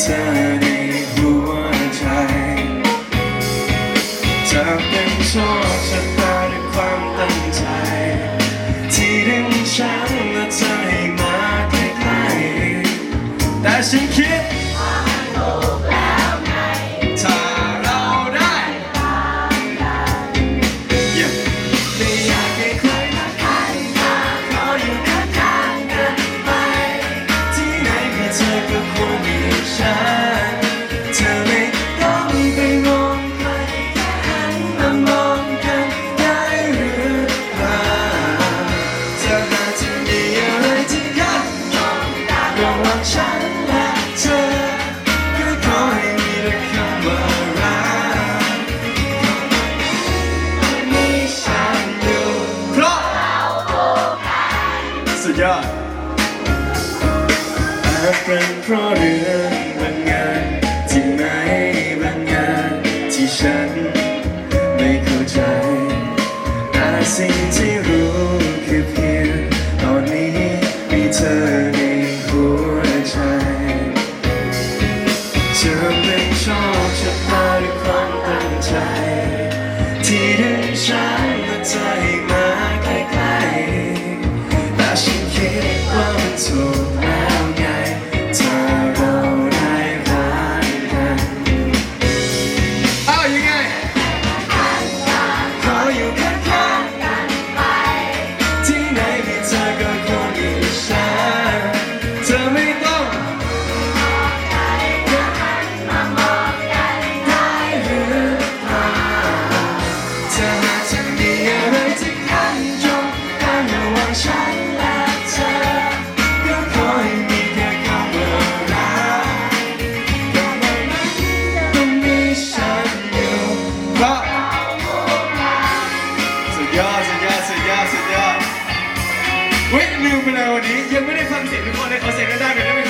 เธอในหัวใจจะเป็นโชคชะตาด้วยความตั้งใจ ที่ดึงฉันและเธอให้มาใกล้ๆแต่ฉันคิด สุดยอดอาจเป็นเพราะเรื่องบางงานที่ไหนบางงานที่ฉันไม่เข้าใจอาจสิ่งที่ ถูกแล้วไงถ้าเราได้รักกันเอายังไงขออยู่ข้างๆกันไป ที่ไหนมีเธอก็ควรมีฉันเธอไม่ต้องได้หรือเปล่าเธอหาจะมีอะไรที่ขัดจงกันระหว่างฉัน ยอดสุดยอดสุดยอดสุดยอดเว้ยลืมไปเลยวันนี้ ยังไม่ได้ฟังเสียงทุกคนเลยขอเสียงดังๆหน่อยได้ไหม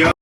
Yeah.